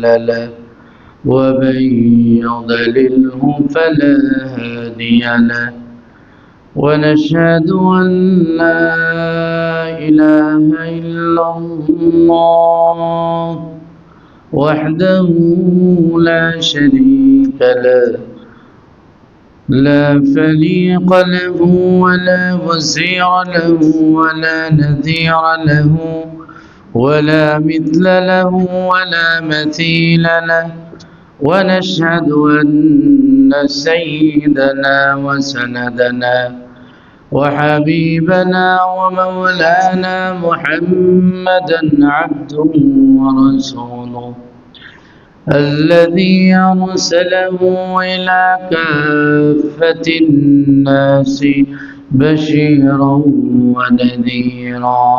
له ومن يضلله فلا هادي له. ونشهد أن لا إله إلا الله وحده لا شريك له. لا فليق له ولا وزير له ولا نذير له. ولا مثل له ولا مثيل له. ونشهد أن سيدنا وسندنا وحبيبنا ومولانا محمدا عبده ورسوله الذي أرسله إلى كافة الناس بشيرا ونذيرا.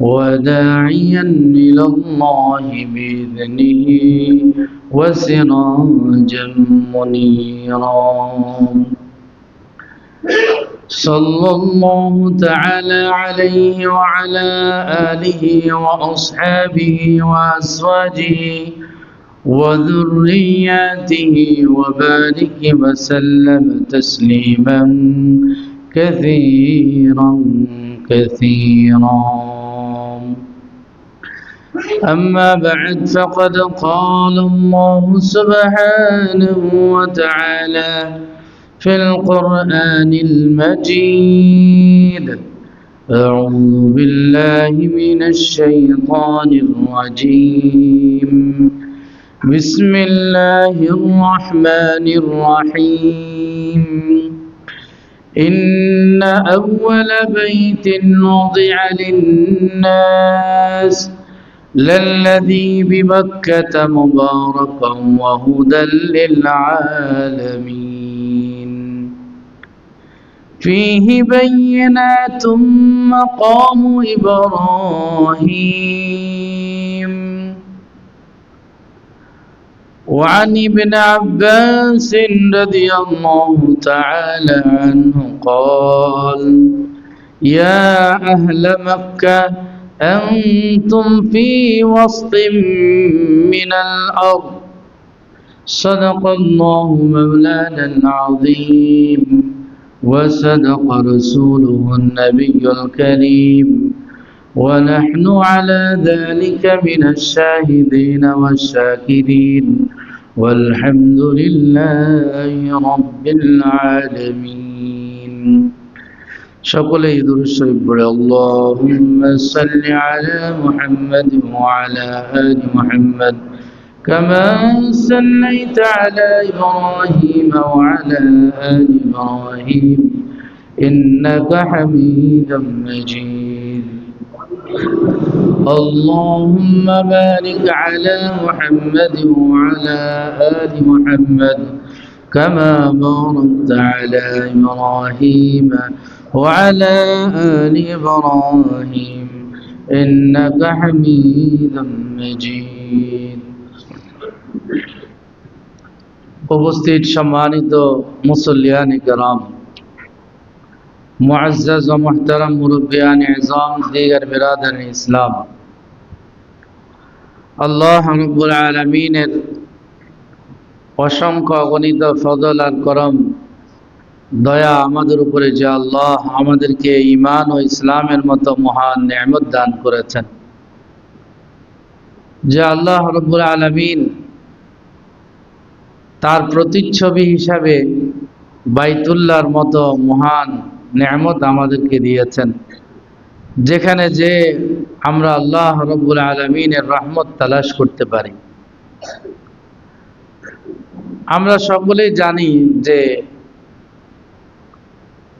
وداعيا إلى الله بإذنه وسراجا منيرا. صلى الله تعالى عليه وعلى آله وأصحابه وأزواجه وذرياته وبارك وسلم تسليما كثيرا كثيرا. أما بعد فقد قال الله سبحانه وتعالى في القرآن المجيد أعوذ بالله من الشيطان الرجيم. بسم الله الرحمن الرحيم. إن أول بيت وضع للناس للذي بمكة مباركا وهدى للعالمين. فيه بينات مقام إبراهيم. وعن ابن عباس رضي الله تعالى عنه قال يا أهل مكة أنتم في وسط من الأرض. صدق الله مولانا العظيم. وصدق رسوله النبي الكريم. ونحن على ذلك من الشاهدين والشاكرين. والحمد لله رب العالمين. সকলেই দুরুদ শরীফ পড়ে আল্লাহুম্মা সাল্লি আলা মুহাম্মাদ ওয়া আলা আলি মুহাম্মাদ كما صليت على إبراهيم وعلى آل إبراهيم إنك حميد مجيد اللهم بارك على محمد وعلى آل محمد كما باركت على إبراهيم وعلى آل إبراهيم إنك حميد مجيد উপস্থিত সম্মানিত মুসল্লিয়ান کرام মুআজ্জাজ ও মুহতারাম মুরব্বিয়ান ইজাম দিগার বিরাদার ইসলাম আল্লাহ রাব্বুল আলামিনের অসংখ্য অগণিত ফজল আর করম দয়া আমাদের উপরে যে আল্লাহ আমাদেরকে ইমান ও ইসলামের মতো মহান নিয়ামত দান করেছেন। যে আল্লাহ রব্বুল আলমিন তার প্রতিচ্ছবি হিসাবে বাইতুল্লাহর মতো মহান নিয়ামত আমাদেরকে দিয়েছেন, যেখানে যে আমরা আল্লাহ রব্বুল আলমিনের রহমত তালাশ করতে পারি। আমরা সকলেই জানি যে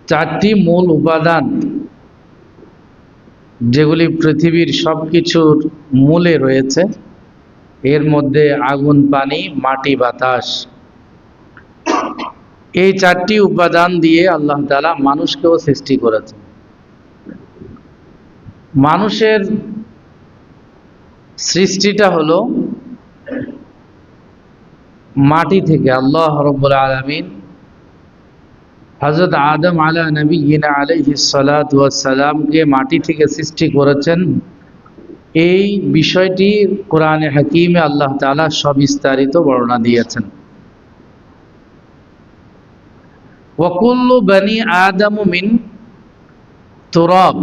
চারটি মূল উপাদান যেগুলি পৃথিবীর সব কিছুর মূলে রয়েছে, এর মধ্যে আগুন, পানি, মাটি, বাতাস। এই চারটি উপাদান দিয়ে আল্লাহ তালা মানুষকেও সৃষ্টি করেছেন। মানুষের সৃষ্টিটা হলো মাটি থেকে। আল্লাহ রব্বুল আলমিন হজরত আদম আলা নবী ইনা আলহি সালাতামকে মাটি থেকে সৃষ্টি করেছেন। এই বিষয়টি কোরআনে হাকিমে আল্লাহ তালা সবিস্তারিত বর্ণনা দিয়েছেন। ওকুল্লু বনি আদম মিন তুরব।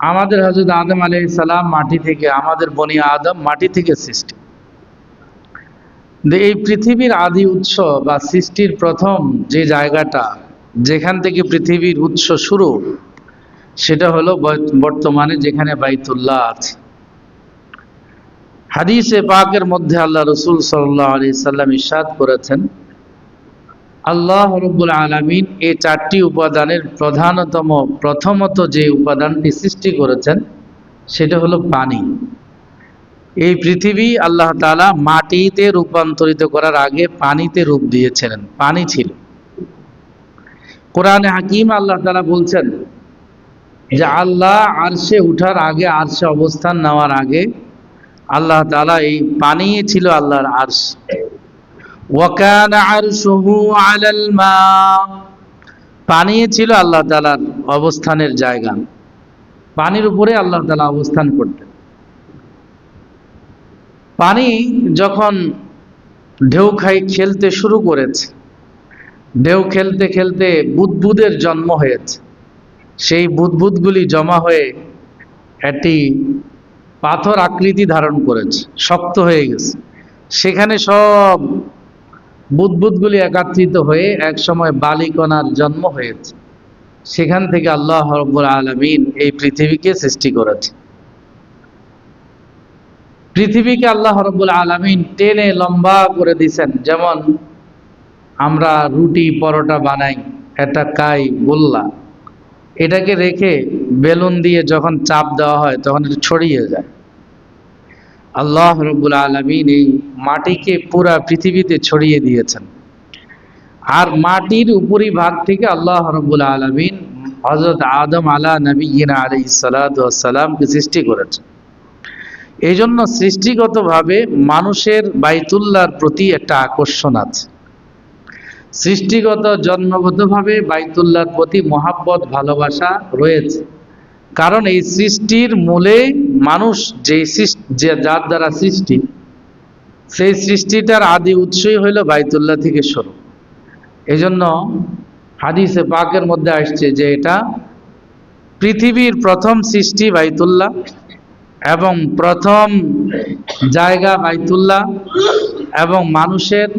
আমাদের হজরত আদম আলাই সালাম মাটি থেকে, আমাদের বনি আদম মাটি থেকে সৃষ্টি। এই পৃথিবীর আদি উৎস বা সৃষ্টির প্রথম যে জায়গাটা, যেখান থেকে পৃথিবীর উৎস শুরু, সেটা হলো বর্তমানে যেখানে বাইতুল্লাহ আছে। হাদিসে পাকের মধ্যে আল্লাহ রসুল সাল্লাহ আলি সাল্লাম ইসাদ করেছেন, আল্লাহ রব্বুল আলমিন এই চারটি উপাদানের প্রধানতম, প্রথমত যে উপাদানটি সৃষ্টি করেছেন, সেটা হলো পানি। এই পৃথিবী আল্লাহ তালা মাটিতে রূপান্তরিত করার আগে পানিতে রূপ দিয়েছিলেন, পানি ছিল। কোরআনে হাকিম আল্লাহ তালা বলছেন যে, আল্লাহ আরশে উঠার আগে, আরশে অবস্থান নেওয়ার আগে আল্লাহ তালা এই পানি ছিল আল্লাহর আরশ। ওয়াকান আরশুহু আলাল মা, পানি ছিল আল্লাহ তালার অবস্থানের জায়গা। পানির উপরে আল্লাহ তালা অবস্থান করতেন। পানি যখন ঢেউ খাই খেলতে শুরু করেছে। ঢেউ খেলতে খেলতে বুদবুদের জন্ম হয়েছে। সেই বুদবুদগুলি জমা হয়ে একটি পাথর আকৃতি ধারণ করেছে, শক্ত হয়ে গেছে। সেখানে সব বুদবুদগুলি একাত্রিত হয়ে এক সময় বালিকণার জন্ম হয়েছে। সেখান থেকে আল্লাহ রব্বুল আলমিন এই পৃথিবীকে সৃষ্টি করেছে। পৃথিবীকে আল্লাহ রব্বুল আলমিন টেনে লম্বা করে দিছেন। যেমন আমরা রুটি, পরোটা বানাই একটা কাই গোল্লা। এটাকে রেখে বেলুন দিয়ে যখন চাপ দেওয়া হয়, তখন এটা ছড়িয়ে যায়। আল্লাহ রব্বুল আলমিন এই মাটিকে পুরা পৃথিবীতে ছড়িয়ে দিয়েছেন। আর মাটির উপরি ভাগ থেকে আল্লাহ রব্বুল আলমিন হজরত আদম আলা নবীনা আলি সালাতামকে সৃষ্টি করেছেন। এই জন্য সৃষ্টিগতভাবে মানুষের বাইতুল্লাহর প্রতি একটা আকর্ষণ আছে। সৃষ্টিগত, জন্মগতভাবে বাইতুল্লাহর প্রতি মহাব্বত, ভালোবাসা রয়েছে। কারণ এই সৃষ্টির মূলে মানুষ যে যে যার দ্বারা সৃষ্টি, সেই সৃষ্টিটার আদি উৎসই হইল বাইতুল্লাহ থেকে শুরু। এই জন্য হাদিসে পাকের মধ্যে আসছে যে এটা পৃথিবীর প্রথম সৃষ্টি বাইতুল্লাহ। এবং প্রথম জায়গা বাইতুল্লাহ এবং মানুষের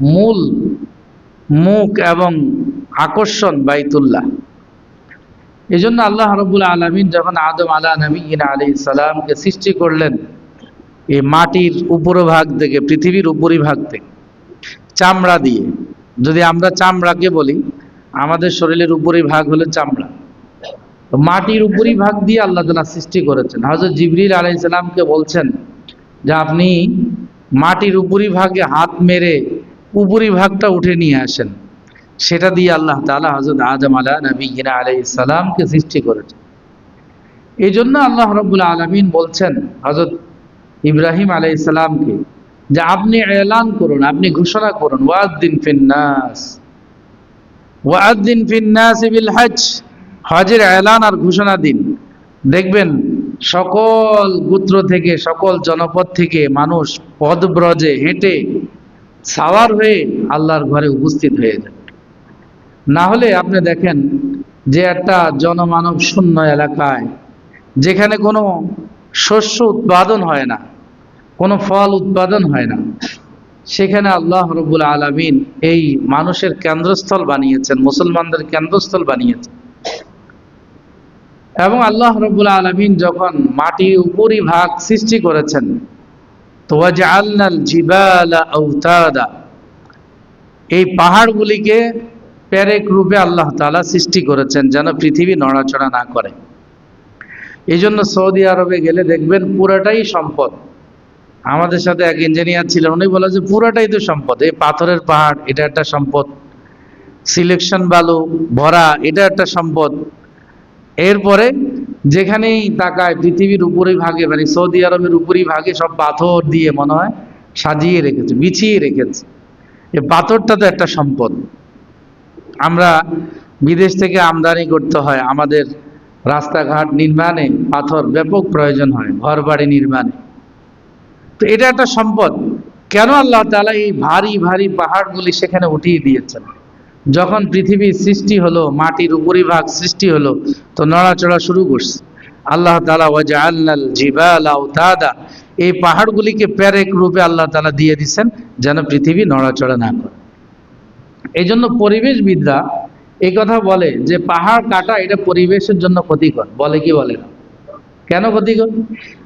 মূল মুখ এবং আকর্ষণ বাইতুল্লাহ। এই জন্য আল্লাহ রবুল আলমিন যখন আদম আলা নবীন আলী সালামকে সৃষ্টি করলেন, এই মাটির উপরভাগ থেকে, পৃথিবীর উপরিভাগ থেকে, চামড়া দিয়ে, যদি আমরা চামড়াকে বলি, আমাদের শরীরের উপরি ভাগ হলো চামড়া। মাটির উপরই ভাগ দিয়ে আল্লাহ তালা সৃষ্টি করেছেন। হজরত জিবরিল আলাইসালামকে বলছেন যে আপনি মাটির উপরি ভাগে হাত মেরে উপরি ভাগটা উঠে নিয়ে আসেন। সেটা দিয়ে আল্লাহ তালা হজরত আজম আলা নবী গিনা আলাই ইসালামকে সৃষ্টি করেছেন। এই জন্য আল্লাহ রব্বুল আলমিন বলছেন হজরত ইব্রাহিম আলাই ইসালামকে যে আপনি এলান করুন, আপনি ঘোষণা করুন ওয়াদ্দিন ফিন্নাস ওয়াদ্দিন ফিন্নাস বিল হজ হজের এলান আর ঘোষণা দিন। দেখবেন সকল গোত্র থেকে, সকল জনপদ থেকে মানুষ পদব্রজে হেঁটে সাওয়ার হয়ে আল্লাহর ঘরে উপস্থিত হয়ে যায়। না হলে আপনি দেখেন যে একটা জনমানব শূন্য এলাকায়, যেখানে কোনো শস্য উৎপাদন হয় না, কোনো ফল উৎপাদন হয় না, সেখানে আল্লাহ রবুল আলমিন এই মানুষের কেন্দ্রস্থল বানিয়েছেন, মুসলমানদের কেন্দ্রস্থল বানিয়েছেন। এবং আল্লাহ রবুল আলমিন যখন মাটি উপরি ভাগ সৃষ্টি করেছেন তো এই পাহাড়গুলিকে প্যারেক রূপে আল্লাহ তালা সৃষ্টি করেছেন যেন পৃথিবী নড়াচড়া না করে। এই জন্য সৌদি আরবে গেলে দেখবেন পুরাটাই সম্পদ। আমাদের সাথে এক ইঞ্জিনিয়ার ছিলেন, উনি বলে যে পুরাটাই তো সম্পদ, এই পাথরের পাহাড় এটা একটা সম্পদ, সিলেকশন বালু, ভরা এটা একটা সম্পদ। এরপরে যেখানেই তাকায়, পৃথিবীর উপরেই ভাগে মানে সৌদি আরবের উপরেই ভাগে, সব পাথর দিয়ে মনে হয় সাজিয়ে রেখেছে, বিছিয়ে রেখেছে। এই পাথরটা তো একটা সম্পদ। আমরা বিদেশ থেকে আমদানি করতে হয়, আমাদের রাস্তাঘাট নির্মাণে পাথর ব্যাপক প্রয়োজন হয় ঘর বাড়ি নির্মাণে। তো এটা একটা সম্পদ। কেন আল্লাহ তাআলা এই ভারী ভারী পাহাড়গুলি সেখানে উঠিয়ে দিয়েছেন? যখন পৃথিবীর সৃষ্টি হলো, মাটির উপরিভাগ সৃষ্টি হলো, তো নড়াচড়া শুরু করছে। আল্লাহ তালা ওয়াজআলনাল জিবাল আওতাদা এই পাহাড়গুলিকে প্যারেক রূপে আল্লাহ তাআলা দিয়ে দিচ্ছেন, যেন পৃথিবী নড়াচড়া না করে। এই জন্য পরিবেশবিদরা এই কথা বলে যে, পাহাড় কাটা এটা পরিবেশের জন্য ক্ষতিকর। বলে কি বলে না? কেন ক্ষতিকর?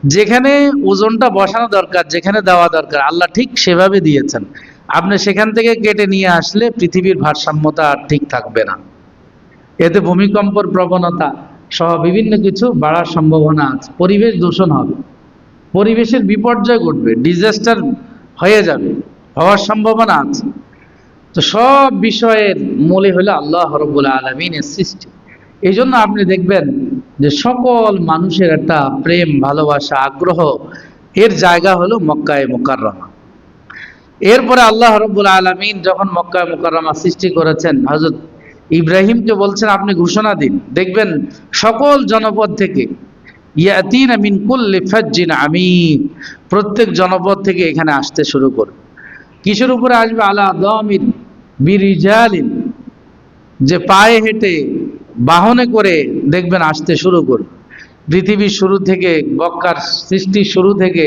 যেখানে ওজনটা বসানো দরকার, যেখানে দেওয়া দরকার, আল্লাহ ঠিক সেভাবে দিয়েছেন। আপনি সেখান থেকে কেটে নিয়ে আসলে পৃথিবীর ভারসাম্যতা আর ঠিক থাকবে না। এতে ভূমিকম্পর প্রবণতা সহ বিভিন্ন কিছু বাড়ার সম্ভাবনা আছে। পরিবেশ দূষণ হবে। পরিবেশের বিপর্যয় ঘটবে ডিজাস্টার হয়ে যাবে, হওয়ার সম্ভাবনা আছে। তো সব বিষয়ের মূলে হলো আল্লাহ রব্বুল আলমিনের সৃষ্টি। এই জন্য আপনি দেখবেন যে সকল মানুষের একটা প্রেম, ভালোবাসা, আগ্রহ এর জায়গা হলো মক্কায় মোকাররমা। এরপরে আল্লাহ রব্বুল আলমিন যখন মক্কায় মোকাররমা সৃষ্টি করেছেন হজরত ইব্রাহিমকে বলছেন, আপনি ঘোষণা দিন। দেখবেন সকল জনপদ থেকে, ইয়াতিন মিন কুল্লি ফাজ্জিন আমিন। প্রত্যেক জনপদ থেকে এখানে আসতে শুরু করবে কিসের উপরে আসবে? আলা দমিন বিরিজালিন। যে পায়ে হেঁটে বাহনে করে দেখবেন আসতে শুরু করবে পৃথিবীর শুরু থেকে বক্কার সৃষ্টির শুরু থেকে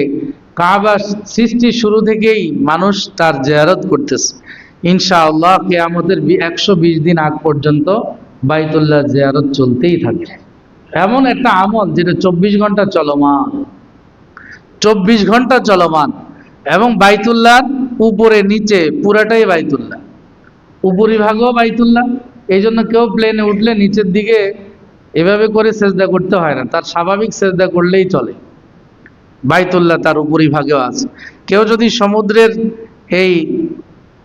কাবার সৃষ্টির শুরু থেকেই মানুষ তার জেয়ারত করতেছে। ইনশাআল্লাহ কেয়ামতের একশো বিশ দিন আগ পর্যন্ত বাইতুল্লাহ জিয়ারত চলতেই থাকে এমন একটা আমল যেটা চব্বিশ ঘণ্টা চলমান। চব্বিশ ঘণ্টা চলমান এবং বাইতুল্লাহর উপরে, নিচে, পুরাটাই বাইতুল্লাহ। উপরিভাগও বাইতুল্লাহ। এই জন্য কেউ প্লেনে উঠলে নিচের দিকে এভাবে করে সেজদা করতে হয় না। তার স্বাভাবিক সেজদা করলেই চলে। বাইতুল্লাহ তার উপরিভাগেও আছে। কেউ যদি সমুদ্রের এই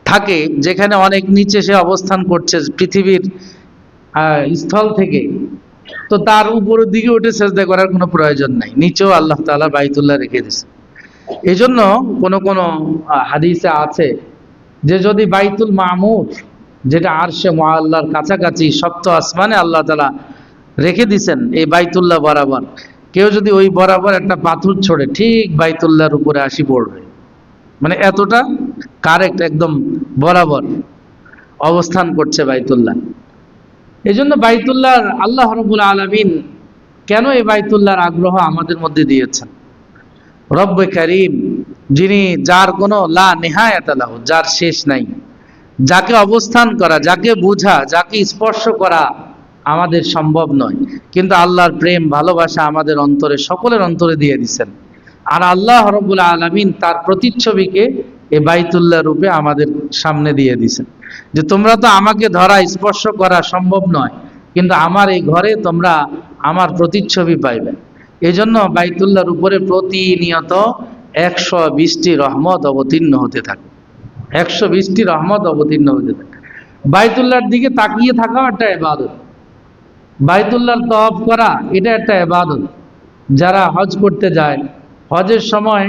থাকে, যেখানে অনেক নিচে সে অবস্থান করছে, পৃথিবীর স্থল থেকে, তো তার উপরের দিকে উঠে সেজদা করার কোনো প্রয়োজন নাই। নিচেও আল্লাহ তাআলা বাইতুল্লাহ রেখে দিয়েছে। এই জন্য কোনো কোনো হাদিসে আছে যে যদি বাইতুল মামুর, যেটা আরশে আল্লাহর কাছাকাছি, সপ্ত আসমানে আল্লাহ তাআলা রেখে দিছেন এই বাইতুল্লাহ বরাবর। কেউ যদি ওই বরাবর একটা পাথর ছোড়ে, ঠিক বাইতুল্লাহর উপরে আসি পড়বে। মানে এতটা কারেক্ট একদম বরাবর অবস্থান করছে বাইতুল্লাহ। এই জন্য বাইতুল্লাহ আল্লাহ রবুল আলমিন কেন এই বাইতুল্লাহর আগ্রহ আমাদের মধ্যে দিয়েছেন? রব্ব করিম, যিনি যার কোনো লা নেহায়াত আলাহ যার শেষ নাই, যাকে অবস্থান করা, যাকে বোঝা, যাকে স্পর্শ করা আমাদের সম্ভব নয়। কিন্তু আল্লাহর প্রেম, ভালোবাসা আমাদের অন্তরে, সকলের অন্তরে দিয়ে দিচ্ছেন আর আল্লাহ রব্বুল আলমিন তার প্রতিচ্ছবিকে এ বাইতুল্লাহ রূপে আমাদের সামনে দিয়ে দিছেন। যে তোমরা তো আমাকে ধরা, স্পর্শ করা সম্ভব নয়, কিন্তু আমার এই ঘরে তোমরা আমার প্রতিচ্ছবি পাইবে। এই জন্য বাইতুল্লাহর উপরে প্রতিনিয়ত একশো বিশটি রহমত অবতীর্ণ হতে থাকে। একশো বিশটি রহমত অবতীর্ণ হতে থাকে। বাইতুল্লাহর দিকে তাকিয়ে থাকাও একটা এবাদত বাইতুল্লাহর তওয়াফ করা, এটা একটা এবাদত যারা হজ করতে যায়, হজের সময়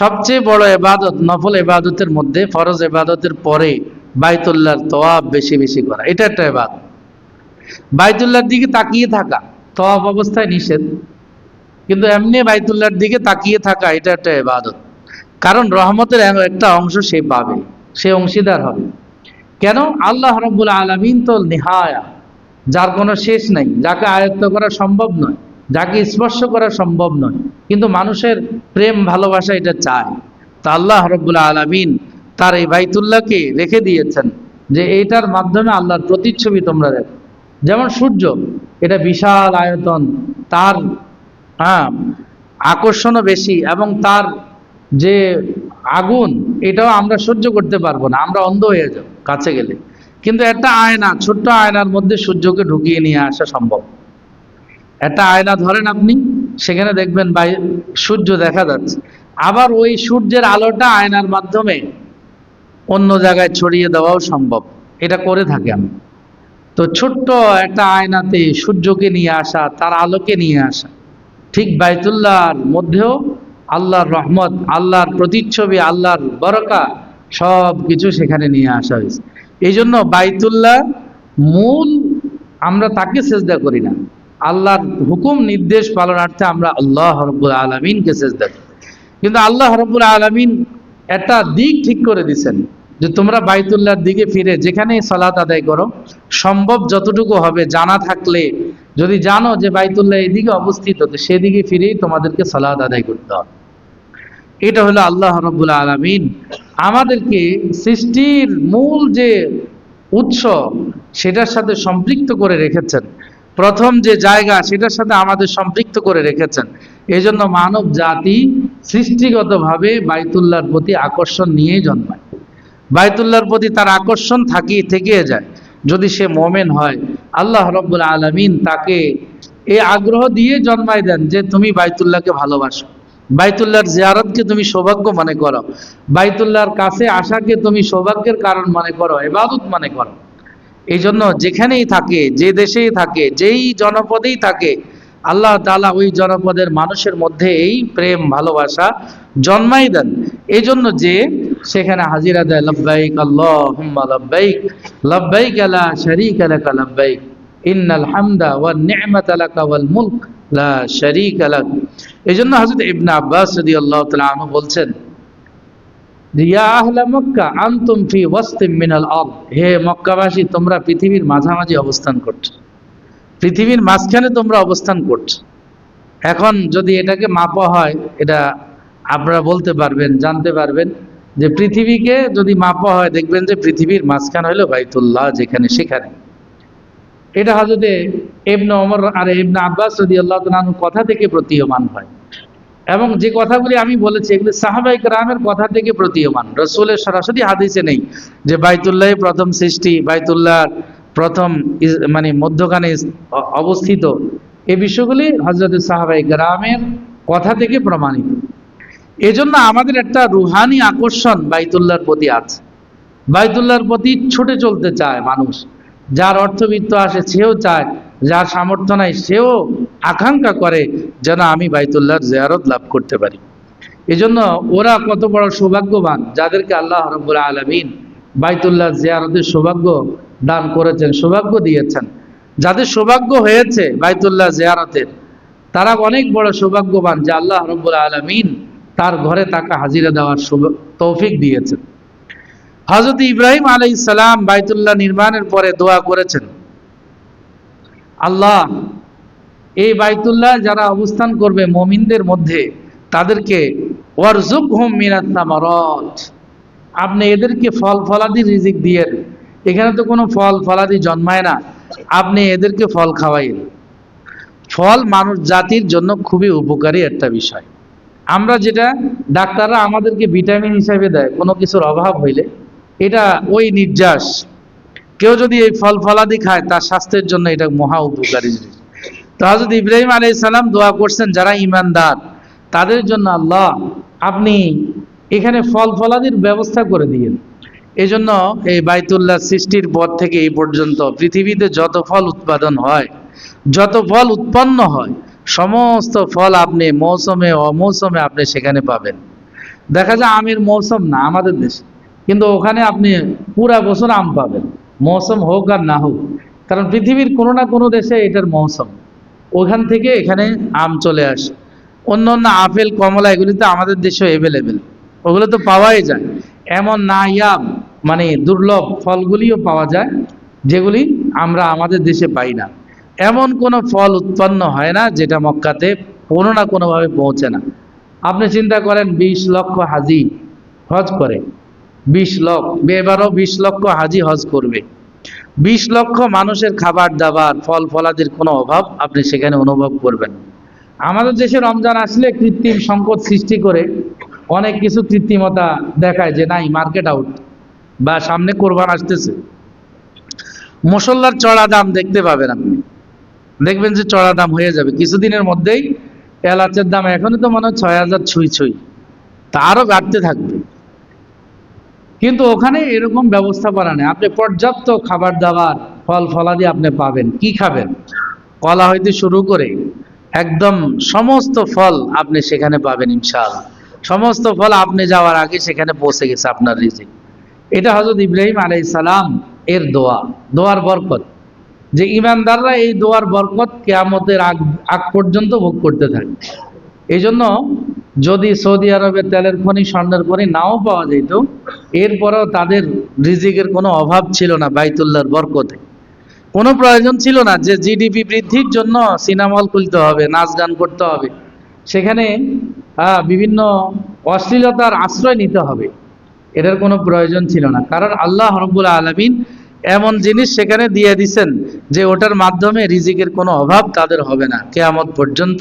সবচেয়ে বড় এবাদত নফল এবাদতের মধ্যে, ফরজ এবাদতের পরে বাইতুল্লাহর তওয়াব বেশি বেশি করা, এটা একটা এবাদত বাইতুল্লাহর দিকে তাকিয়ে থাকা তওয়াব অবস্থায় নিষেধ। কিন্তু এমনি বাইতুল্লাহর দিকে তাকিয়ে থাকা, এটা একটা এবাদত কারণ রহমতের একটা অংশ সে পাবে, সে অংশীদার হবে। কেন? আল্লাহ রব্বুল আলমিন তো নেহায়া যার কোনো শেষ নাই, যাকে আয়ত্ত করা সম্ভব নয়, যাকে স্পর্শ করা সম্ভব নয়, কিন্তু মানুষের প্রেম, ভালোবাসা এটা চায়। তা আল্লাহ রব্বুল আলমিন তার এই বাইতুল্লাহকে রেখে দিয়েছেন যে এইটার মাধ্যমে আল্লাহর প্রতিচ্ছবি তোমরা দেখো। যেমন সূর্য, এটা বিশাল আয়তন, তার হ্যাঁ আকর্ষণও বেশি এবং তার যে আগুন, এটাও আমরা সহ্য করতে পারব না, আমরা অন্ধ হয়ে যাব কাছে গেলে। কিন্তু একটা আয়না, ছোট্ট আয়নার মধ্যে সূর্যকে ঢুকিয়ে নিয়ে আসা সম্ভব। একটা আয়না ধরেন আপনি, সেখানে দেখবেন বাই সূর্য দেখা যাচ্ছে। আবার ওই সূর্যের আলোটা আয়নার মাধ্যমে অন্য জায়গায় ছড়িয়ে দেওয়াও সম্ভব। এটা করে থাকি আমি। তো ছোট্ট একটা আয়নাতে সূর্যকে নিয়ে আসা, তার আলোকে নিয়ে আসা, ঠিক বাইতুল্লাহর মধ্যেও আল্লাহর রহমত, আল্লাহর প্রতিচ্ছবি, আল্লাহর বরকা সব কিছু সেখানে নিয়ে আসা হয়েছে। এই জন্য বাইতুল্লাহ মূল আমরা তাকে সেজদা করি না। আল্লাহর হুকুম, নির্দেশ পালনার্থে আমরা আল্লাহ রব্বুল আলমিনকে সেজদা করি। কিন্তু আল্লাহ রব্বুল আলমিন একটা দিক ঠিক করে দিছেন যে তোমরা বাইতুল্লাহর দিকে ফিরে যেখানে সলাত আদায় করো, সম্ভব যতটুকু হবে জানা থাকলে, যদি জানো যে বাইতুল্লাহ এদিকে অবস্থিত, তো সেদিকে ফিরেই তোমাদেরকে সলাত আদায় করতে হবে। এটা হলো আল্লাহ রব্বুল আলমিন আমাদেরকে সৃষ্টির মূল যে উৎস, সেটার সাথে সম্পৃক্ত করে রেখেছেন। প্রথম যে জায়গা, সেটার সাথে আমাদের সম্পৃক্ত করে রেখেছেন। এই জন্য মানব জাতি সৃষ্টিগতভাবে বাইতুল্লাহর প্রতি আকর্ষণ নিয়েই জন্মায়। বাইতুল্লাহর প্রতি তার আকর্ষণ থাকি থেকে যায়। যদি সে মোমেন হয়, আল্লাহ রব্বুল আলমিন তাকে এই আগ্রহ দিয়ে জন্মায় দেন যে তুমি বাইতুল্লাহকে ভালোবাসো। বাইতুল্লাহর জিয়ারতকে তুমি সৌভাগ্য মনে করো। বাইতুল্লাহর কাছে আসাকে তুমি সৌভাগ্যের কারণ মনে করো এবাদত মনে করো। এই জন্য যেখানেই থাকে, যে দেশেই থাকে, যেই জনপদেই থাকে, আল্লাহ তালা ওই জনপদের মানুষের মধ্যে এই প্রেম, ভালোবাসা জন্মাই দেন। এই জন্য যে সেখানে হাজিরা দেয়, লব্বাইক আল্লাহ লব্বাইক লব্বাইক আলা শরিক আলাকা লব্বাইক, ইন্নাল হামদা ওয়া নি'মাত লাকা ওয়াল মুলক, লা শরিক লাক। এই জন্য হযরত ইবনা আব্বাস রাদিয়াল্লাহু তাআলা আনহু বলছেন মক্কা আনতুম ফি ওয়াসতিম মিনাল আরদ। হে মক্কাবাসী, তোমরা পৃথিবীর মাঝামাঝি অবস্থান করছ। পৃথিবীর মাঝখানে তোমরা অবস্থান করছ। এখন যদি এটাকে মাপা হয়, এটা আপনারা বলতে পারবেন, জানতে পারবেন যে পৃথিবীকে যদি মাপা হয়, দেখবেন যে পৃথিবীর মাঝখান হলো বাইতুল্লাহ, যেখানে সেখানে। এটা হজরতে এবনে অমর আর এবনে আব্বাস যদি আল্লাহ কথা থেকে প্রতীয়মান হয়। এবং যে কথাগুলি আমি বলেছি, এগুলি সাহাবাই রামের কথা থেকে প্রতীয়মান। রসুলের সরাসরি হাদিসে নেই যে বাইতুল্লাহ প্রথম সৃষ্টি বাইতুল্লাহ প্রথম মানে মধ্যখানে অবস্থিত। এই বিষয়গুলি হজরত সাহাবাই গ্রামের কথা থেকে প্রমাণিত। এজন্য আমাদের একটা রুহানি আকর্ষণ বাইতুল্লার প্রতি আছে। বাইতুল্লাহর প্রতি ছুটে চলতে চায় মানুষ। যার অর্থবিত্ত আসে সেও চায়, যার সামর্থ্য নাই সেও আকাঙ্ক্ষা করে যেন আমি বাইতুল্লাহর জিয়ারত লাভ করতে পারি। এজন্য ওরা কত বড় সৌভাগ্যবান যাদেরকে আল্লাহ রব্বুল আলমিন বাইতুল্লাহ জিয়ারতের সৌভাগ্য দান করেছেন, সৌভাগ্য দিয়েছেন। যাদের সৌভাগ্য হয়েছে বাইতুল্লাহ জিয়ারতের, তারা অনেক বড় সৌভাগ্যবান যে আল্লাহ রব্বুল আলমিন তার ঘরে তাকে হাজিরা দেওয়ার তৌফিক দিয়েছেন। হজরত ইব্রাহিম আলাই বাইতুল্লাহ নির্মাণের পরে দোয়া করেছেন, আল্লাহ এই বাইতুল্লাহ যারা অবস্থান করবে মমিনদের মধ্যে, তাদেরকে ওয়ারজুক হোম মিনাত আপনি এদেরকে ফল ফলাদি রিজিক দিয়ে এখানে তো কোনো ফল ফলাদি জন্মায় না। আপনি এদেরকে ফল খাওয়াইন ফল মানুষ জাতির জন্য খুবই উপকারী একটা বিষয়। আমরা যেটা ডাক্তাররা আমাদেরকে ভিটামিন হিসাবে দেয়, কোনো কিছুর অভাব হইলে, এটা ওই নির্যাস। কেউ যদি এই ফল ফলাদি খায়, তার স্বাস্থ্যের জন্য এটা মহা উপকারী জিনিস। তো হজরত ইব্রাহিম আলাই সালাম দোয়া করছেন, যারা ইমানদার তাদের জন্য আল্লাহ আপনি এখানে ফল ফলাদির ব্যবস্থা করে দিয়েন। এই জন্য এই বাইতুল্লাহ সৃষ্টির পর থেকে এই পর্যন্ত পৃথিবীতে যত ফল উৎপাদন হয়, যত ফল উৎপন্ন হয়, সমস্ত ফল আপনি মৌসুমে, অমৌসুমে আপনি সেখানে পাবেন। দেখা যায় আমের মৌসুম না আমাদের দেশে, কিন্তু ওখানে আপনি পুরা বছর আম পাবেন, মৌসুম হোক আর না হোক, কারণ পৃথিবীর কোনো না কোনো দেশে এটার মৌসুম। ওখান থেকে এখানে আম চলে আসে। অন্য অন্য আপেল, কমলা এগুলি তো আমাদের দেশে অ্যাভেলেবেল ওগুলো তো পাওয়াই যায়। এমন না ইয়া মানে দুর্লভ ফলগুলিও পাওয়া যায়, যেগুলি আমরা আমাদের দেশে পাই না। এমন কোনো ফল উৎপন্ন হয় না যেটা মক্কাতে কোনো না কোনোভাবে পৌঁছে না। আপনি চিন্তা করেন, বিশ লক্ষ হাজি হজ করে। বিশ লক্ষ এবারও বিশ লক্ষ হাজি হজ করবে। বিশ লক্ষ মানুষের খাবার দাবার, ফল ফলাদির কোনো অভাব আপনি সেখানে অনুভব করবেন আমাদের দেশে রমজান আসলে কৃত্রিম সংকট সৃষ্টি করে অনেক কিছু কৃত্রিমতা দেখায় যে নাই মার্কেট আউট বা সামনে কোরবান আসতেছে। মশল্লার চড়া দাম দেখতে পাবেন আপনি। দেখবেন যে চড়া দাম হয়ে যাবে। কিছুদিনের মধ্যেই এলাচের দাম এখনই তো মনে হয় ছয় হাজার ছুঁই ছুঁই। তা আরও বাড়তে থাকবে। কিন্তু ওখানে এরকম ব্যবস্থা করা নেই। আপনি পর্যাপ্ত খাবার দাবার, ফল ফলাদি আপনি পাবেন। কি খাবেন? কলা হইতে শুরু করে একদম সমস্ত ফল আপনি সেখানে পাবেন ইনশাআল্লাহ। সমস্ত ফল আপনি যাওয়ার আগে সেখানে পৌঁছে গেছে আপনার রিজিক। এটা হজরত ইব্রাহিম আলাই সালাম এর দোয়া, দোয়ার বরকত। যে ইমানদাররা এই দোয়ার বরকত কেয়ামতের আগ আগ পর্যন্ত ভোগ করতে থাকে। এই জন্য যদি সৌদি আরবের তেলের খনি, স্বর্ণের খনি নাও পাওয়া যেত, এরপরেও তাদের রিজিকের কোনো অভাব ছিল না বাইতুল্লাহর বরকতে। কোনো প্রয়োজন ছিল না যে জিডিপি বৃদ্ধির জন্য সিনেমা হল খুলতে হবে, নাচ গান করতে হবে। সেখানে বিভিন্ন অশ্লীলতার আশ্রয় নিতে হবে। এটার কোনো প্রয়োজন ছিল না। কারণ আল্লাহ রব্বুল আলমিন এমন জিনিস সেখানে দিয়ে দিছেন যে ওটার মাধ্যমে রিজিকের কোনো অভাব তাদের হবে না। কেয়ামত পর্যন্ত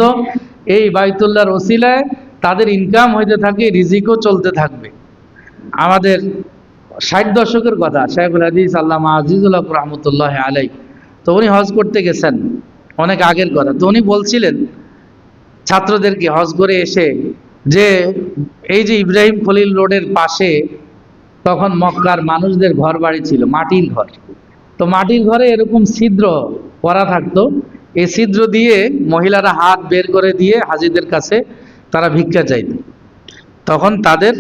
এই বাইতুল্লাহর ওসিলায় তাদের ইনকাম হইতে থাকে, রিজিকও চলতে থাকবে। আমাদের ষাট দশকের কথা শেখুল হাদিস আল্লাহ আজিজুল হক রহমতুল্লাহ আলাই তো উনি হজ করতে গেছেন, অনেক আগের কথা। তো উনি বলছিলেন ছাত্রদেরকে হজ করে এসে যে এই যে ইব্রাহিম খলিল রোডের পাশে তখন মক্কার মানুষদের ঘর বাড়ি ছিল, মাটির ঘর। তো মাটির ঘরে এরকম ছিদ্র করা থাকতো। এই ছিদ্র দিয়ে মহিলারা হাত বের করে দিয়ে হাজিদের কাছে তারা ভিক্ষা চাইত। তখন তাদের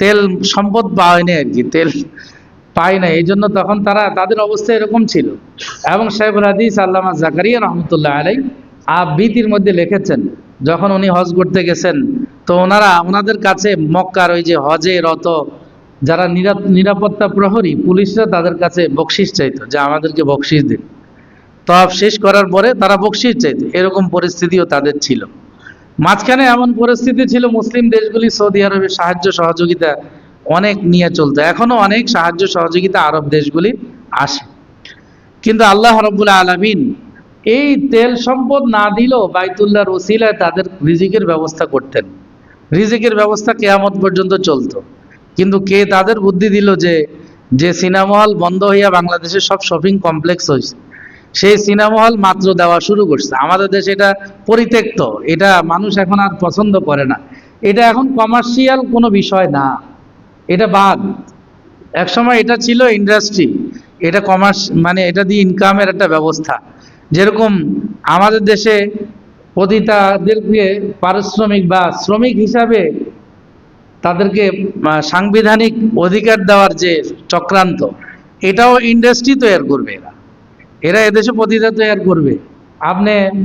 তেল সম্পদ পায়নি আর কি, তেল পায় না এই জন্য তখন তারা, তাদের অবস্থা এরকম ছিল। এবং সাহেবুল হাদিস আল্লামা জাকারিয়া রহমতুল্লাহ আলাই আবৃতির মধ্যে লিখেছেন, যখন উনি হজ করতে গেছেন, তো ওনারা, ওনাদের কাছে মক্কার ওই যে হজে রত যারা নিরা- নিরাপত্তা প্রহরী, পুলিশরা তাদের কাছে বকশিস চাইতো যে আমাদেরকে বকশিস দিন। তফ শেষ করার পরে তারা বকশিস চাইত। এরকম পরিস্থিতিও তাদের ছিল। মাঝখানে এমন পরিস্থিতি ছিল, মুসলিম দেশগুলি সৌদি আরবের সাহায্য সহযোগিতা অনেক নিয়ে চলতো। এখনও অনেক সাহায্য সহযোগিতা আরব দেশগুলি আসে। কিন্তু আল্লাহ রব্বুল আলমিন এই তেল সম্পদ না দিলেও বাইতুল্লাহর ওসিলায় তাদের রিজিকের ব্যবস্থা করতেন। রিজিকের ব্যবস্থা কেয়ামত পর্যন্ত চলতো। কিন্তু কে তাদের বুদ্ধি দিল যে যে সিনেমা হল বন্ধ হইয়া বাংলাদেশের সব শপিং কমপ্লেক্স হয়েছে সেই সিনেমা হল মাত্র দেওয়া শুরু করছে। আমাদের দেশে এটা পরিত্যক্ত। এটা মানুষ এখন আর পছন্দ করে না। এটা এখন কমার্শিয়াল কোনো বিষয় না। এটা বাদ। একসময় এটা ছিল ইন্ডাস্ট্রি এটা কমার্স মানে এটা দিয়ে ইনকামের একটা ব্যবস্থা। যেরকম আমাদের দেশে পতিতাদেরকে পারিশ্রমিক বা শ্রমিক হিসাবে তাদেরকে সাংবিধানিক অধিকার দেওয়ার যে চক্রান্ত, এটাও ইন্ডাস্ট্রি তৈরি করবে এরা। এরা এদেশে পতিতা তৈরি করবে। আপনি